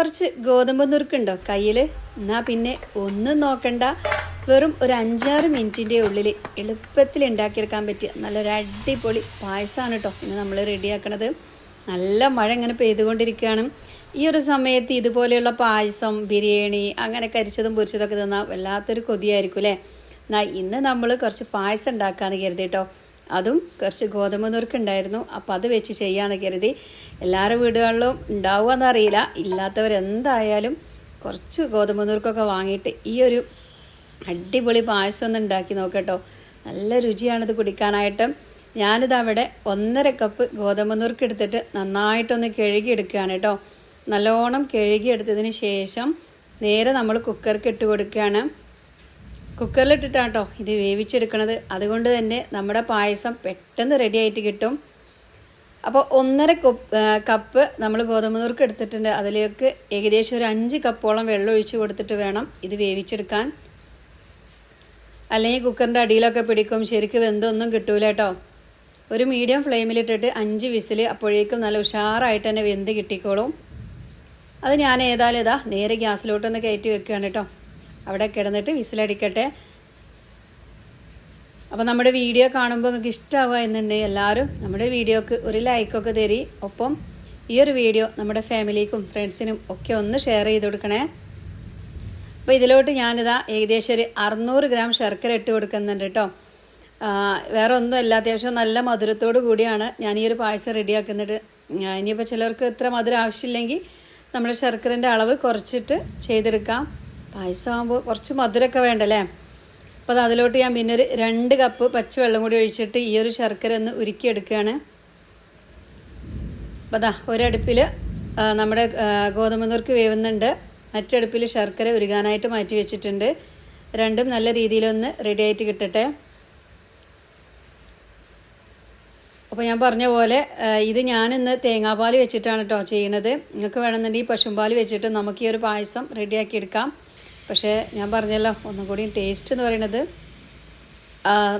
കുറച്ച് ഗോതമ്പ് നുറുക്കുണ്ടോ കയ്യിൽ എന്നാൽ പിന്നെ ഒന്നും നോക്കണ്ട. വെറും ഒരു അഞ്ചാറ് മിനിറ്റിന്റെ ഉള്ളിൽ എളുപ്പത്തിൽ ഉണ്ടാക്കിയെടുക്കാൻ പറ്റിയ നല്ലൊരു അടിപൊളി പായസമാണ് കേട്ടോ ഇന്ന് നമ്മൾ റെഡിയാക്കണത്. നല്ല മഴ ഇങ്ങനെ പെയ്തുകൊണ്ടിരിക്കുകയാണ്. ഈ ഒരു സമയത്ത് ഇതുപോലെയുള്ള പായസം ബിരിയാണി അങ്ങനെ കരിച്ചതും പൊരിച്ചതൊക്കെ തന്നാൽ വല്ലാത്തൊരു കൊതിയായിരിക്കും അല്ലേ എന്നാൽ ഇന്ന് നമ്മൾ കുറച്ച് പായസം ഉണ്ടാക്കാമെന്ന് കരുതി കേട്ടോ അതും കുറച്ച് ഗോതമ്പ് നുറുക്ക് ഉണ്ടായിരുന്നു അപ്പോൾ അത് വെച്ച് ചെയ്യാമെന്ന് കരുതി എല്ലാവരുടെ വീടുകളിലും ഉണ്ടാവുമെന്ന് അറിയില്ല ഇല്ലാത്തവരെന്തായാലും കുറച്ച് ഗോതമ്പ് നുറുക്കൊക്കെ വാങ്ങിയിട്ട് ഈ ഒരു അടിപൊളി പായസം ഒന്ന് ഉണ്ടാക്കി നോക്കട്ടോ. നല്ല രുചിയാണിത് കുടിക്കാനായിട്ട്. ഞാനിത് അവിടെ ഒന്നര കപ്പ് ഗോതമ്പ് നുറുക്ക് എടുത്തിട്ട് നന്നായിട്ടൊന്ന് കഴുകി എടുക്കുകയാണ് കേട്ടോ. നല്ലോണം കഴുകിയെടുത്തതിന് ശേഷം നേരെ നമ്മൾ കുക്കർക്ക് ഇട്ട് കൊടുക്കുകയാണ്. കുക്കറിലിട്ടിട്ടാണ് കേട്ടോ ഇത് വേവിച്ചെടുക്കണത്. അതുകൊണ്ട് തന്നെ നമ്മുടെ പായസം പെട്ടെന്ന് റെഡി ആയിട്ട് കിട്ടും. അപ്പോൾ ഒന്നര കപ്പ് നമ്മൾ ഗോതമ്പ് നുറുക്ക് എടുത്തിട്ടുണ്ട്. അതിലേക്ക് ഏകദേശം ഒരു അഞ്ച് കപ്പോളം വെള്ളം ഒഴിച്ച് കൊടുത്തിട്ട് വേണം ഇത് വേവിച്ചെടുക്കാൻ. അല്ലെങ്കിൽ കുക്കറിന്റെ അടിയിലൊക്കെ പിടിക്കും. ശരിക്ക് വെന്തൊന്നും കിട്ടൂല കേട്ടോ. ഒരു മീഡിയം ഫ്ലെയിമിലിട്ടിട്ട് അഞ്ച് വിസിൽ അപ്പോഴേക്കും നല്ല ഉഷാറായിട്ട് തന്നെ വെന്ത് കിട്ടിക്കോളും. അത് ഞാൻ ഏതായാലും ഇതാ നേരെ ഗ്യാസിലോട്ടൊന്ന് കയറ്റി വെക്കുകയാണ് കേട്ടോ. അവിടെ കിടന്നിട്ട് വിസിലടിക്കട്ടെ. അപ്പോൾ നമ്മുടെ വീഡിയോ കാണുമ്പോൾ നിങ്ങൾക്ക് ഇഷ്ടമാവുക എന്നുണ്ടെങ്കിൽ എല്ലാവരും നമ്മുടെ വീഡിയോക്ക് ഒരു ലൈക്കൊക്കെ തരി. ഒപ്പം ഈ ഒരു വീഡിയോ നമ്മുടെ ഫാമിലിക്കും ഫ്രണ്ട്സിനും ഒക്കെ ഒന്ന് ഷെയർ ചെയ്ത് കൊടുക്കണേ. അപ്പോൾ ഇതിലോട്ട് ഞാനിതാ ഏകദേശം ഒരു അറുന്നൂറ് ഗ്രാം ശർക്കര ഇട്ട് കൊടുക്കുന്നുണ്ട് കേട്ടോ. വേറെ ഒന്നുമല്ല അത്യാവശ്യം നല്ല മധുരത്തോടു കൂടിയാണ് ഞാൻ ഈ ഒരു പായസം റെഡിയാക്കുന്നത് ഇനിയിപ്പോൾ ചിലർക്ക് ഇത്ര മധുരം ആവശ്യമില്ലെങ്കിൽ നമ്മുടെ ശർക്കരന്റെ അളവ് കുറച്ചിട്ട് ചെയ്തെടുക്കാം. പായസം ആകുമ്പോൾ കുറച്ച് മധുരമൊക്കെ വേണ്ടല്ലേ? അപ്പോൾ അത് അതിലോട്ട് ഞാൻ പിന്നെ ഒരു രണ്ട് കപ്പ് പച്ചവെള്ളം കൂടി ഒഴിച്ചിട്ട് ഈ ഒരു ശർക്കര ഒന്ന് ഉരുക്കിയെടുക്കുകയാണ്. അപ്പോൾ അതാ ഒരടുപ്പിൽ നമ്മുടെ ഗോതമ്പ് നുറുക്ക് വേവുന്നുണ്ട്. മറ്റടുപ്പിൽ ശർക്കര ഉരുകാനായിട്ട് മാറ്റി വെച്ചിട്ടുണ്ട്. രണ്ടും നല്ല രീതിയിലൊന്ന് റെഡി ആയിട്ട് കിട്ടട്ടെ. അപ്പോൾ ഞാൻ പറഞ്ഞ പോലെ ഇത് ഞാനിന്ന് തേങ്ങാപ്പാൽ വെച്ചിട്ടാണ് കേട്ടോ ചെയ്യണത് നിങ്ങൾക്ക് വേണമെന്നുണ്ടെങ്കിൽ പശുമ്പാൽ വെച്ചിട്ട് നമുക്ക് ഈ ഒരു പായസം റെഡിയാക്കി എടുക്കാം. പക്ഷേ ഞാൻ പറഞ്ഞല്ലോ ഒന്നും കൂടി ടേസ്റ്റ് എന്ന് പറയുന്നത്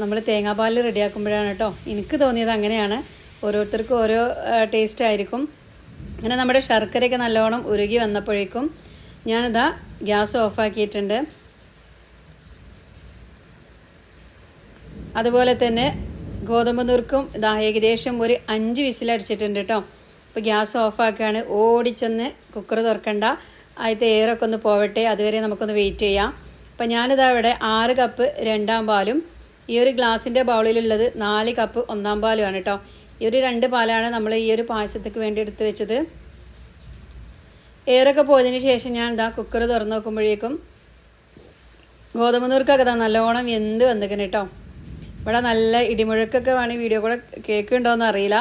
നമ്മൾ തേങ്ങാപ്പാൽ റെഡിയാക്കുമ്പോഴാണ് കേട്ടോ. എനിക്ക് തോന്നിയത് അങ്ങനെയാണ്. ഓരോരുത്തർക്കും ഓരോ ടേസ്റ്റ് ആയിരിക്കും. അങ്ങനെ നമ്മുടെ ശർക്കരയൊക്കെ നല്ലോണം ഉരുകി വന്നപ്പോഴേക്കും ഞാനിതാ ഗ്യാസ് ഓഫാക്കിയിട്ടുണ്ട്. അതുപോലെ തന്നെ ഗോതമ്പ് നുറുക്കും ഇതാ ഏകദേശം ഒരു അഞ്ച് വിസിലടിച്ചിട്ടുണ്ട് കേട്ടോ. അപ്പോൾ ഗ്യാസ് ഓഫാക്കുകയാണ് ഓടിച്ചെന്ന് കുക്കർ തുറക്കണ്ട. ആദ്യത്തെ എയറൊക്കെ ഒന്ന് പോവട്ടെ അതുവരെ നമുക്കൊന്ന് വെയിറ്റ് ചെയ്യാം. അപ്പം ഞാനിതാ ഇവിടെ ആറ് കപ്പ് രണ്ടാം പാലും ഈ ഒരു ഗ്ലാസിന്റെ ബൗളിലുള്ളത് നാല് കപ്പ് ഒന്നാം പാലുമാണ് കേട്ടോ ഈ ഒരു രണ്ട് പാലാണ് നമ്മൾ ഈ ഒരു പായസത്തേക്ക് വേണ്ടി എടുത്തു വെച്ചത്. എയറൊക്കെ പോയതിന് ശേഷം ഞാൻ ഇതാ കുക്കർ തുറന്നു നോക്കുമ്പോഴേക്കും ഗോതമ്പ് നുറുക്കൊക്കെ ഇതാ നല്ലോണം എന്ത് വന്നിക്കണം കേട്ടോ ഇവിടെ നല്ല ഇടിമുഴക്കൊക്കെ വേണമെങ്കിൽ വീഡിയോ കൂടെ കേൾക്കുന്നുണ്ടോയെന്ന് അറിയില്ല.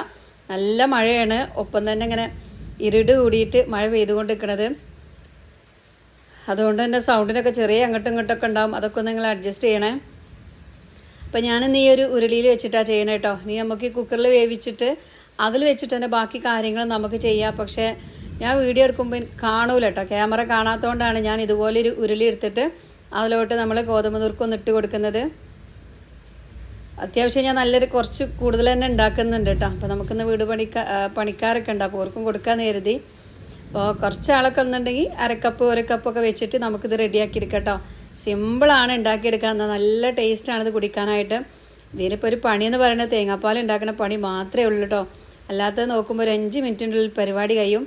നല്ല മഴയാണ്. ഒപ്പം തന്നെ ഇങ്ങനെ ഇരുട് കൂടിയിട്ട് മഴ പെയ്തുകൊണ്ട് അതുകൊണ്ട് തന്നെ സൗണ്ടിനൊക്കെ ചെറിയ അങ്ങോട്ടും ഇങ്ങോട്ടൊക്കെ ഉണ്ടാവും. അതൊക്കെ നിങ്ങൾ അഡ്ജസ്റ്റ് ചെയ്യണേ. അപ്പം ഞാനിന്ന് ഈ ഒരു ഉരുളിയിൽ വെച്ചിട്ടാണ് ചെയ്യണേ കേട്ടോ നീ നമുക്ക് ഈ കുക്കറിൽ വേവിച്ചിട്ട് അതിൽ വെച്ചിട്ട് തന്നെ ബാക്കി കാര്യങ്ങൾ നമുക്ക് ചെയ്യാം. പക്ഷേ ഞാൻ വീഡിയോ എടുക്കുമ്പോൾ കാണൂല കേട്ടോ ക്യാമറ കാണാത്തതുകൊണ്ടാണ് ഞാൻ ഇതുപോലെ ഒരു ഉരുളി എടുത്തിട്ട് അതിലോട്ട് നമ്മൾ ഗോതമ്പ് നുറുക്കൊന്ന് ഇട്ട് കൊടുക്കുന്നത്. അത്യാവശ്യം ഞാൻ നല്ലൊരു കുറച്ച് കൂടുതൽ തന്നെ ഉണ്ടാക്കുന്നുണ്ട് കേട്ടോ അപ്പോൾ നമുക്കിന്ന് വീട് പണിക്കാ പണിക്കാരൊക്കെ ഉണ്ട്. അപ്പോൾ ഓർക്കും കൊടുക്കാൻ കരുതി. അപ്പോൾ കുറച്ച് ആളൊക്കെ ഉണ്ടെങ്കിൽ അരക്കപ്പ് ഒരു കപ്പൊക്കെ വെച്ചിട്ട് നമുക്കിത് റെഡിയാക്കി എടുക്കാം കേട്ടോ സിമ്പിളാണ് ഉണ്ടാക്കിയെടുക്കാൻ. നല്ല ടേസ്റ്റാണ് ഇത് കുടിക്കാനായിട്ട്. ഇതിനിപ്പോൾ ഒരു പണിയെന്ന് പറയുന്നത് തേങ്ങാപ്പാൽ ഉണ്ടാക്കുന്ന പണി മാത്രമേ ഉള്ളൂ കേട്ടോ അല്ലാത്തത് നോക്കുമ്പോൾ ഒരു അഞ്ച് മിനിറ്റിനുള്ളിൽ പരിപാടി കഴിയും.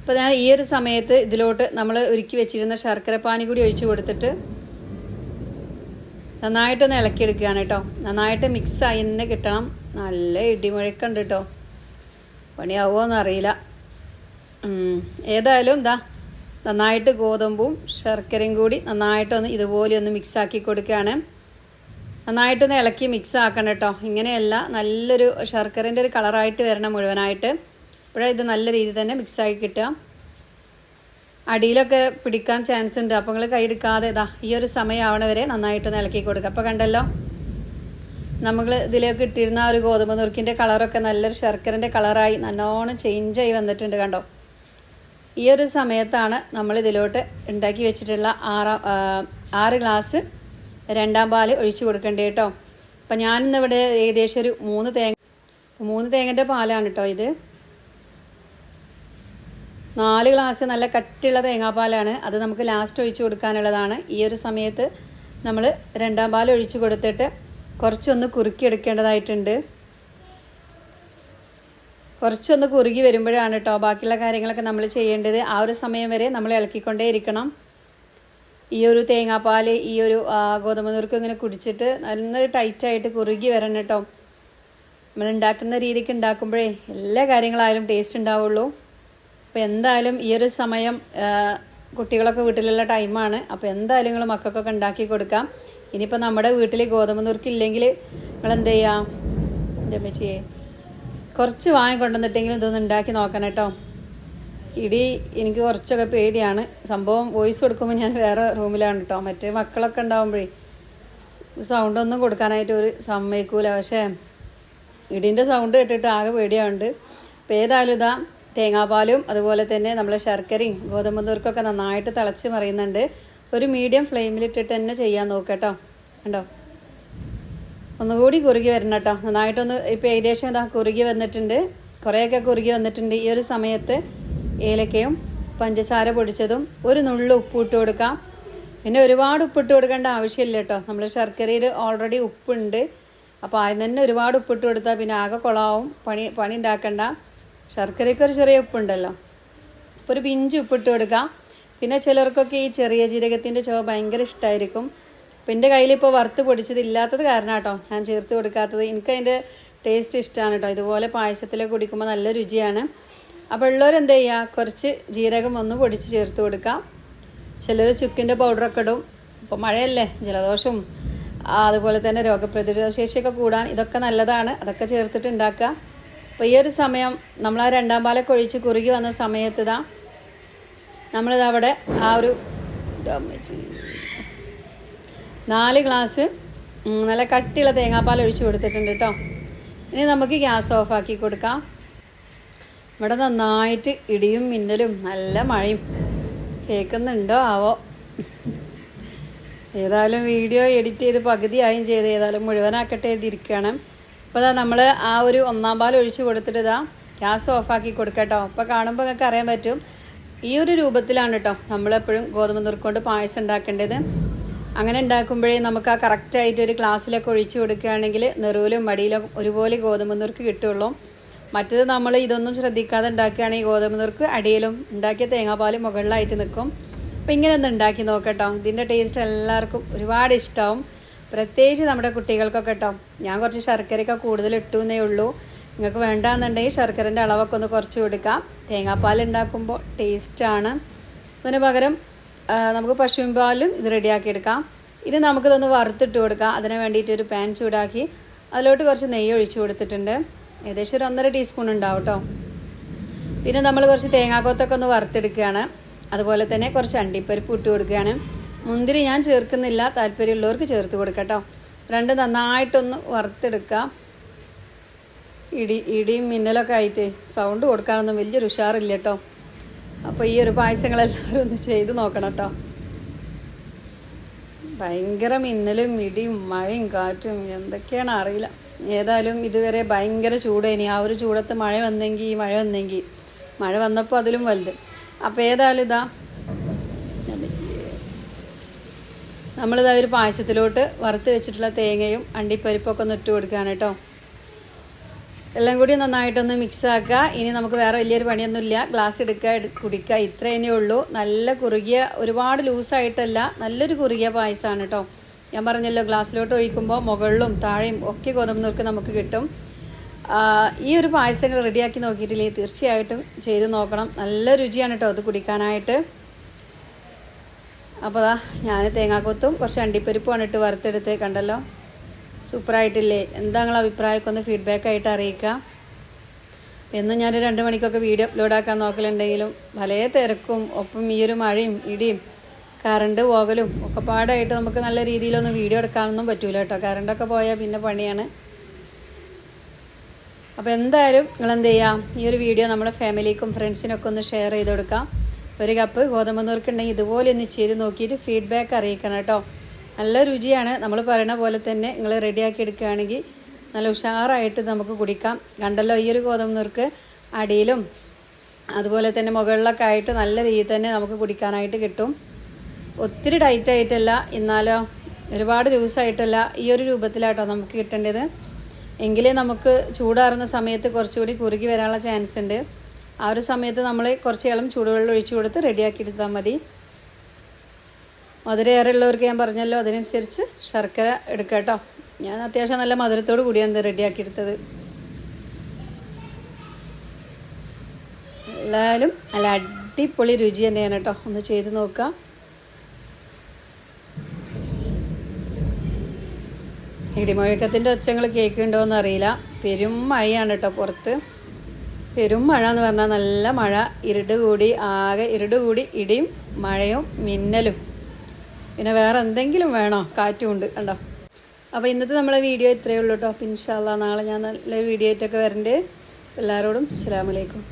അപ്പോൾ ഞാൻ ഈ ഒരു സമയത്ത് ഇതിലോട്ട് നമ്മൾ ഒരുക്കി വെച്ചിരുന്ന ശർക്കര പാനി കൂടി ഒഴിച്ചു കൊടുത്തിട്ട് നന്നായിട്ടൊന്ന് ഇളക്കിയെടുക്കുകയാണ് കേട്ടോ നന്നായിട്ട് മിക്സ് ആയി തന്നെ കിട്ടണം. നല്ല ഇടിമുഴക്കുണ്ട് കേട്ടോ പണിയാവുമോ അറിയില്ല ഏതായാലും എന്താ നന്നായിട്ട് ഗോതമ്പും ശർക്കരയും കൂടി നന്നായിട്ടൊന്ന് ഇതുപോലെ ഒന്ന് മിക്സ് ആക്കി കൊടുക്കുകയാണ്. നന്നായിട്ടൊന്ന് ഇളക്കി മിക്സ് ആക്കണം കേട്ടോ ഇങ്ങനെയല്ല നല്ലൊരു ശർക്കരന്റെ ഒരു കളറായിട്ട് വരണം മുഴുവനായിട്ട്. ഇപ്പോഴേ ഇത് നല്ല രീതിയിൽ തന്നെ മിക്സ് ആക്കി കിട്ടുക. അടിയിലൊക്കെ പിടിക്കാൻ ചാൻസ് ഉണ്ട്. അപ്പോൾ നിങ്ങൾ കൈയെടുക്കാതെ ഇതാ ഈ ഒരു സമയം വരെ നന്നായിട്ടൊന്ന് ഇളക്കി കൊടുക്കുക. അപ്പോൾ കണ്ടല്ലോ നമ്മൾ ഇതിലേക്ക് ഇട്ടിരുന്ന ആ ഒരു ഗോതമ്പ് നുറുക്കിന്റെ കളറൊക്കെ നല്ലൊരു ശർക്കരന്റെ കളറായി നല്ലോണം ചേഞ്ചായി വന്നിട്ടുണ്ട് കണ്ടോ. ഈ ഒരു സമയത്താണ് നമ്മൾ ഇതിലോട്ട് ഉണ്ടാക്കി വെച്ചിട്ടുള്ള ആറ് ആറ് ഗ്ലാസ് രണ്ടാം പാൽ ഒഴിച്ചു കൊടുക്കേണ്ടത് കേട്ടോ അപ്പം ഞാനിന്നിവിടെ ഏകദേശം ഒരു മൂന്ന് തേങ്ങ മൂന്ന് തേങ്ങന്റെ പാലാണ് കേട്ടോ ഇത്. നാല് ഗ്ലാസ് നല്ല കട്ടിയുള്ള തേങ്ങാപ്പാലാണ്. അത് നമുക്ക് ലാസ്റ്റ് ഒഴിച്ചു കൊടുക്കാനുള്ളതാണ്. ഈ ഒരു സമയത്ത് നമ്മൾ രണ്ടാം പാൽ ഒഴിച്ചു കൊടുത്തിട്ട് കുറച്ചൊന്ന് കുറുക്കി എടുക്കേണ്ടതായിട്ടുണ്ട് കുറച്ചൊന്ന് കുറുകി വരുമ്പോഴാണ് കേട്ടോ ബാക്കിയുള്ള കാര്യങ്ങളൊക്കെ നമ്മൾ ചെയ്യേണ്ടത്. ആ ഒരു സമയം വരെ നമ്മൾ ഇളക്കിക്കൊണ്ടേ ഇരിക്കണം. ഈ ഒരു തേങ്ങാപ്പാൽ ഈ ഒരു ഗോതമ്പ് നുറുക്കും ഇങ്ങനെ കുടിച്ചിട്ട് നല്ല ടൈറ്റായിട്ട് കുറുകി വരണം കേട്ടോ നമ്മൾ ഉണ്ടാക്കുന്ന രീതിക്ക് ഉണ്ടാക്കുമ്പോഴേ എല്ലാ കാര്യങ്ങളായാലും ടേസ്റ്റ് ഉണ്ടാവുള്ളൂ. അപ്പോൾ എന്തായാലും ഈ ഒരു സമയം കുട്ടികളൊക്കെ വീട്ടിലുള്ള ടൈമാണ് അപ്പോൾ എന്തായാലും നിങ്ങൾ മക്കൾക്കൊക്കെ ഉണ്ടാക്കി കൊടുക്കാം. ഇനിയിപ്പോൾ നമ്മുടെ വീട്ടിൽ ഗോതമ്പ് നുറുക്കില്ലെങ്കിൽ നിങ്ങൾ എന്ത് ചെയ്യാം? ജമ്മച്ചിയെ കുറച്ച് വാങ്ങി കൊണ്ടുവന്നിട്ടെങ്കിലും ഇതൊന്ന് ഉണ്ടാക്കി നോക്കണം കേട്ടോ. ഇടി എനിക്ക് കുറച്ചൊക്കെ പേടിയാണ്. സംഭവം വോയിസ് കൊടുക്കുമ്പോൾ ഞാൻ വേറെ റൂമിലാണ് കേട്ടോ മറ്റേ മക്കളൊക്കെ ഉണ്ടാകുമ്പോഴേ സൗണ്ടൊന്നും കൊടുക്കാനായിട്ട് ഒരു സമ്മതിക്കൂല. പക്ഷേ ഇടിന്റെ സൗണ്ട് കേട്ടിട്ട് ആകെ പേടിയാവുണ്ട്. അപ്പോൾ ഏതായാലും ഇതാ തേങ്ങാപ്പാലും അതുപോലെ തന്നെ നമ്മളെ ശർക്കരയും ഗോതമ്പ് നുറുക്കൊക്കെ നന്നായിട്ട് തിളച്ച് മറിയുന്നുണ്ട്. ഒരു മീഡിയം ഫ്ലെയിമിലിട്ടിട്ട് തന്നെ ചെയ്യാൻ നോക്കാം കേട്ടോ. കണ്ടോ? ഒന്നുകൂടി കുറുകി വരണം കേട്ടോ. നന്നായിട്ടൊന്ന് ഇപ്പോൾ ഏകദേശം ഇതാ കുറുകി വന്നിട്ടുണ്ട്. കുറേയൊക്കെ കുറുകി വന്നിട്ടുണ്ട് ഈ ഒരു സമയത്ത്. ഏലക്കയും പഞ്ചസാര പൊടിച്ചതും ഒരു നുള്ളു ഉപ്പിട്ട് കൊടുക്കാം. പിന്നെ ഒരുപാട് ഉപ്പിട്ട് കൊടുക്കേണ്ട ആവശ്യമില്ല കേട്ടോ. നമ്മൾ ശർക്കരയിൽ ഓൾറെഡി ഉപ്പുണ്ട്. അപ്പോൾ അതിന് തന്നെ ഒരുപാട് ഉപ്പിട്ട് കൊടുത്താൽ പിന്നെ ആകെ കുളമാവും പണി പണി ഉണ്ടാക്കണ്ട. ശർക്കരയ്ക്ക് ഒരു ചെറിയ ഉപ്പുണ്ടല്ലോ. അപ്പോൾ ഒരു പിഞ്ച് ഉപ്പിട്ട് കൊടുക്കാം. പിന്നെ ചിലർക്കൊക്കെ ഈ ചെറിയ ജീരകത്തിന്റെ ചുവ ഭയങ്കര ഇഷ്ടമായിരിക്കും അപ്പം എന്റെ കയ്യിൽ ഇപ്പോൾ വറുത്ത് പൊടിച്ചത് ഇല്ലാത്തത് കാരണം കേട്ടോ ഞാൻ ചേർത്ത് കൊടുക്കാത്തത്. എനിക്ക് അതിന്റെ ടേസ്റ്റ് ഇഷ്ടമാണ് കേട്ടോ. ഇതുപോലെ പായസത്തിലൊക്കെ കുടിക്കുമ്പോൾ നല്ല രുചിയാണ്. അപ്പോൾ ഉള്ളവർ എന്ത് ചെയ്യുക കുറച്ച് ജീരകം ഒന്ന് പൊടിച്ച് ചേർത്ത് കൊടുക്കാം. ചിലർ ചുക്കിന്റെ പൗഡറൊക്കെ ഇടും. ഇപ്പോൾ മഴയല്ലേ ജലദോഷവും അതുപോലെ തന്നെ രോഗപ്രതിരോധ ശേഷിയൊക്കെ കൂടാൻ ഇതൊക്കെ നല്ലതാണ്. അതൊക്കെ ചേർത്തിട്ട് ഉണ്ടാക്കുക. അപ്പോൾ ഈ ഒരു സമയം നമ്മൾ ആ രണ്ടാം പാലൊക്കെ ഒഴിച്ച് കുറുകി വന്ന സമയത്ത് ഇതാ നമ്മളിതവിടെ ആ ഒരു. നാല് ഗ്ലാസ് നല്ല കട്ടിയുള്ള തേങ്ങാപ്പാൽ ഒഴിച്ച് കൊടുത്തിട്ടുണ്ട് കേട്ടോ ഇനി നമുക്ക് ഗ്യാസ് ഓഫാക്കി കൊടുക്കാം. ഇവിടെ നന്നായിട്ട് ഇടിയും മിന്നലും നല്ല മഴയും. കേൾക്കുന്നുണ്ടോ? ആവോ? ഏതായാലും വീഡിയോ എഡിറ്റ് ചെയ്ത് പകുതിയായും ചെയ്ത് ഏതായാലും മുഴുവനാക്കട്ടെ എഴുതിയിരിക്കണം അപ്പോൾ ഇതാ നമ്മൾ ആ ഒരു ഒന്നാം പാൽ ഒഴിച്ച് കൊടുത്തിട്ട് ഇതാ ഗ്യാസ് ഓഫാക്കി കൊടുക്കട്ടോ അപ്പോൾ കാണുമ്പോൾ നിങ്ങൾക്ക് അറിയാൻ പറ്റും. ഈ ഒരു രൂപത്തിലാണ് കേട്ടോ നമ്മളെപ്പോഴും ഗോതമ്പ് നുറുക്കൊണ്ട് പായസം ഉണ്ടാക്കേണ്ടത്. അങ്ങനെ ഉണ്ടാക്കുമ്പോഴേ നമുക്ക് ആ കറക്റ്റായിട്ട് ഒരു ഗ്ലാസ്സിലൊക്കെ ഒഴിച്ചു കൊടുക്കുകയാണെങ്കിൽ നെറുവിലും മടിയിലും ഒരുപോലെ ഗോതമ്പ് നുറുക്ക് കിട്ടുള്ളൂ. മറ്റത് നമ്മൾ ഇതൊന്നും ശ്രദ്ധിക്കാതെ ഉണ്ടാക്കുകയാണെങ്കിൽ ഗോതമ്പ് നുറുക്ക് അടിയിലും ഉണ്ടാക്കിയ തേങ്ങാപ്പാൽ മുകളിലായിട്ട് നിൽക്കും. അപ്പം ഇങ്ങനെ ഒന്ന് ഉണ്ടാക്കി നോക്കട്ടോ. ഇതിന്റെ ടേസ്റ്റ് എല്ലാവർക്കും ഒരുപാട് ഇഷ്ടമാവും. പ്രത്യേകിച്ച് നമ്മുടെ കുട്ടികൾക്കൊക്കെ കേട്ടോ ഞാൻ കുറച്ച് ശർക്കരയൊക്കെ കൂടുതൽ ഇട്ടു എന്നേ ഉള്ളൂ. നിങ്ങൾക്ക് വേണ്ടാന്നുണ്ടെങ്കിൽ ശർക്കരന്റെ അളവൊക്കെ ഒന്ന് കുറച്ച് കൊടുക്കാം. തേങ്ങാപ്പാൽ ഉണ്ടാക്കുമ്പോൾ ടേസ്റ്റാണ് അതിന് പകരം നമുക്ക് പശുവിൻ പാലും ഇത് റെഡിയാക്കി എടുക്കാം ഇനി നമുക്കിതൊന്ന് വറുത്തിട്ട് കൊടുക്കാം. അതിന് വേണ്ടിയിട്ട് ഒരു പാൻ ചൂടാക്കി അതിലോട്ട് കുറച്ച് നെയ്യ് ഒഴിച്ചു കൊടുത്തിട്ടുണ്ട്. ഏകദേശം ഒരു ഒന്നര ടീസ്പൂൺ ഉണ്ടാവും കേട്ടോ പിന്നെ നമ്മൾ കുറച്ച് തേങ്ങാക്കൊത്തൊക്കെ ഒന്ന് വറുത്തെടുക്കുകയാണ്. അതുപോലെ തന്നെ കുറച്ച് അണ്ടിപ്പരിപ്പ് ഇട്ട് കൊടുക്കുകയാണ്. മുന്തിരി ഞാൻ ചേർക്കുന്നില്ല. താല്പര്യമുള്ളവർക്ക് ചേർത്ത് കൊടുക്കട്ടോ രണ്ട് നന്നായിട്ടൊന്ന് വറുത്തെടുക്കാം. ഇടി ഇടിയും മിന്നലൊക്കെ ആയിട്ട് സൗണ്ട് കൊടുക്കാനൊന്നും വലിയൊരു ഉഷാറില്ല കേട്ടോ അപ്പോൾ ഈ ഒരു പായസങ്ങളെല്ലാവരും ഒന്ന് ചെയ്ത് നോക്കണം കേട്ടോ ഭയങ്കര മിന്നലും മിടിയും മഴയും കാറ്റും എന്തൊക്കെയാണ് അറിയില്ല. ഏതായാലും ഇതുവരെ ഭയങ്കര ചൂടേനി ആ ഒരു ചൂടത്ത് മഴ വന്നെങ്കിൽ മഴ വന്നെങ്കിൽ മഴ വന്നപ്പോൾ അതിലും വലുത്. അപ്പോൾ ഏതായാലും ഇതാ. നമ്മളിതാ ഒരു പായസത്തിലോട്ട് വറുത്ത് വെച്ചിട്ടുള്ള തേങ്ങയും അണ്ടിപ്പരിപ്പൊക്കെ ഒന്ന് ഇട്ട് കൊടുക്കുകയാണ് കേട്ടോ എല്ലാം കൂടി നന്നായിട്ടൊന്ന് മിക്സ് ആക്കുക ഇനി നമുക്ക് വേറെ വലിയൊരു പണിയൊന്നുമില്ല. ഗ്ലാസ് എടുക്കുക കുടിക്കുക ഇത്രയേ ഉള്ളൂ. നല്ല കുറുകിയ ഒരുപാട് ലൂസായിട്ടല്ല നല്ലൊരു കുറുകിയ പായസമാണ് കേട്ടോ ഞാൻ പറഞ്ഞല്ലോ ഗ്ലാസ്സിലോട്ട് ഒഴിക്കുമ്പോൾ മുകളിലും താഴെയും ഒക്കെ ഗോതമ്പ് നമുക്ക് കിട്ടും. ഈ ഒരു പായസങ്ങൾ റെഡിയാക്കി നോക്കിയിട്ടില്ലേ? തീർച്ചയായിട്ടും ചെയ്ത് നോക്കണം. നല്ല രുചിയാണ് കേട്ടോ അത് കുടിക്കാനായിട്ട്. അപ്പോൾ ഞാൻ തേങ്ങാക്കൊത്തും കുറച്ച് അണ്ടിപ്പരിപ്പുമാണ് ഇട്ട് വറുത്തെടുത്ത് കണ്ടല്ലോ. സൂപ്പറായിട്ടില്ലേ? എന്താ നിങ്ങളെ അഭിപ്രായമൊക്കെ ഒന്ന് ഫീഡ്ബാക്ക് ആയിട്ട് അറിയിക്കുക എന്നും ഞാൻ രണ്ട് മണിക്കൊക്കെ വീഡിയോ അപ്ലോഡ് ആക്കാൻ നോക്കലുണ്ടെങ്കിലും പല തിരക്കും ഒപ്പം ഈ ഒരു മഴയും ഇടിയും കറണ്ട് പോകലും ഒക്കെ പാടായിട്ട് നമുക്ക് നല്ല രീതിയിലൊന്നും വീഡിയോ എടുക്കാനൊന്നും പറ്റൂല കേട്ടോ. കറണ്ടൊക്കെ പോയാൽ പിന്നെ പണിയാണ്. അപ്പോൾ എന്തായാലും നിങ്ങൾ എന്ത് ചെയ്യാം? ഈ ഒരു വീഡിയോ നമ്മുടെ ഫാമിലിക്കും ഫ്രണ്ട്സിനൊക്കെ ഒന്ന് ഷെയർ ചെയ്ത് കൊടുക്കാം. ഒരു കപ്പ് ഗോതമ്പ് നുറുക്കുണ്ടെങ്കിൽ ഇതുപോലെ ഒന്ന് ചെയ്ത് നോക്കിയിട്ട് ഫീഡ്ബാക്ക് അറിയിക്കണം കേട്ടോ. നല്ല രുചിയാണ്. നമ്മൾ പറയുന്ന പോലെ തന്നെ നിങ്ങൾ റെഡിയാക്കി എടുക്കുകയാണെങ്കിൽ നല്ല ഉഷാറായിട്ട് നമുക്ക് കുടിക്കാം. കണ്ടല്ലോ ഈ ഒരു ഗോതമ്പ് നുറുക്ക് അടിയിലും അതുപോലെ തന്നെ മുകളിലൊക്കെ ആയിട്ട് നല്ല രീതിയിൽ തന്നെ നമുക്ക് കുടിക്കാനായിട്ട് കിട്ടും. ഒത്തിരി ടൈറ്റ് ആയിട്ടല്ല എന്നാലോ ഒരുപാട് ലൂസായിട്ടല്ല ഈ ഒരു രൂപത്തിലാട്ടോ നമുക്ക് കിട്ടേണ്ടത്. എങ്കിലേ നമുക്ക് ചൂടാറുന്ന സമയത്ത് കുറച്ചുകൂടി കുറുകി വരാനുള്ള ചാൻസ് ഉണ്ട്. ആ ഒരു സമയത്ത് നമ്മൾ കുറച്ച് ഇളം ചൂടുവെള്ളം ഒഴിച്ചു കൊടുത്ത് റെഡിയാക്കി എടുത്താൽ മതി. മധുരം ഏറെ ഉള്ളവർക്ക് ഞാൻ പറഞ്ഞല്ലോ അതിനനുസരിച്ച് ശർക്കര എടുക്കുക കേട്ടോ. ഞാൻ അത്യാവശ്യം നല്ല മധുരത്തോട് കൂടിയാണ് റെഡിയാക്കി എടുത്തത് എല്ലാവരും നല്ല അടിപൊളി രുചി തന്നെയാണ് കേട്ടോ. ഒന്ന് ചെയ്ത് നോക്കാം. ഇടിമുഴക്കത്തിന്റെ ഒച്ചങ്ങൾ കേൾക്കുന്നുണ്ടോ എന്ന് അറിയില്ല. പെരും മഴയാണ് കേട്ടോ പുറത്ത്. പെരും മഴ എന്ന് പറഞ്ഞാൽ നല്ല മഴ. ഇരുട് കൂടി ആകെ ഇരുട് കൂടി ഇടിയും മഴയും മിന്നലും. പിന്നെ വേറെ എന്തെങ്കിലും വേണോ? കാറ്റും ഉണ്ട് കണ്ടോ? അപ്പോൾ ഇന്നത്തെ നമ്മളെ വീഡിയോ ഇത്രയേ ഉള്ളൂ കേട്ടോ ഇൻഷാല്ല നാളെ ഞാൻ നല്ല വീഡിയോ ആയിട്ടൊക്കെ വരണ്ടേ. എല്ലാവരോടും അസ്സാമലൈക്കും